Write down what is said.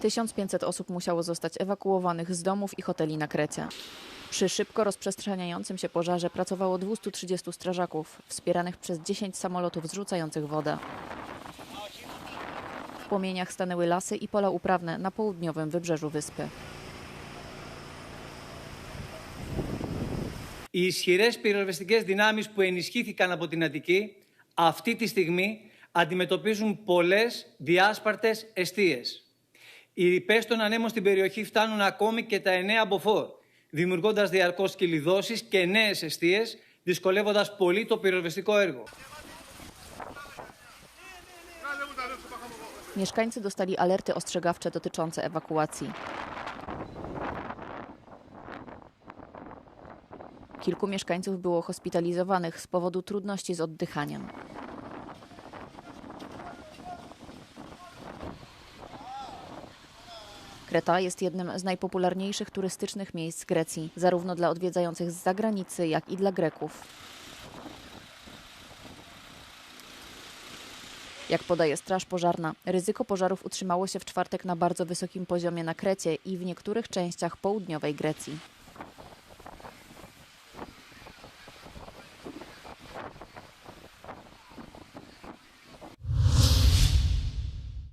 1500 osób musiało zostać ewakuowanych z domów i hoteli na Krecie. Przy szybko rozprzestrzeniającym się pożarze pracowało 230 strażaków, wspieranych przez 10 samolotów zrzucających wodę. W płomieniach stanęły lasy i pola uprawne na południowym wybrzeżu wyspy. Οι ισχυρές πυροσβεστικές δυνάμεις που ενισχύθηκαν από την Αττική αυτή τη στιγμή αντιμετωπίζουν πολλές διάσπαρτες εστίες. Οι ρηπές των ανέμων στην περιοχή φτάνουν ακόμη και τα εννέα μποφόρ, δημιουργώντας διαρκώς κυλιδώσεις και νέες εστίες, δυσκολεύοντας πολύ το πυροσβεστικό έργο. Mieszkańcy dostali alerty ostrzegawcze dotyczące ewakuacji. Kilku mieszkańców było hospitalizowanych z powodu trudności z oddychaniem. Kreta jest jednym z najpopularniejszych turystycznych miejsc Grecji, zarówno dla odwiedzających z zagranicy, jak i dla Greków. Jak podaje Straż Pożarna, ryzyko pożarów utrzymało się w czwartek na bardzo wysokim poziomie na Krecie i w niektórych częściach południowej Grecji.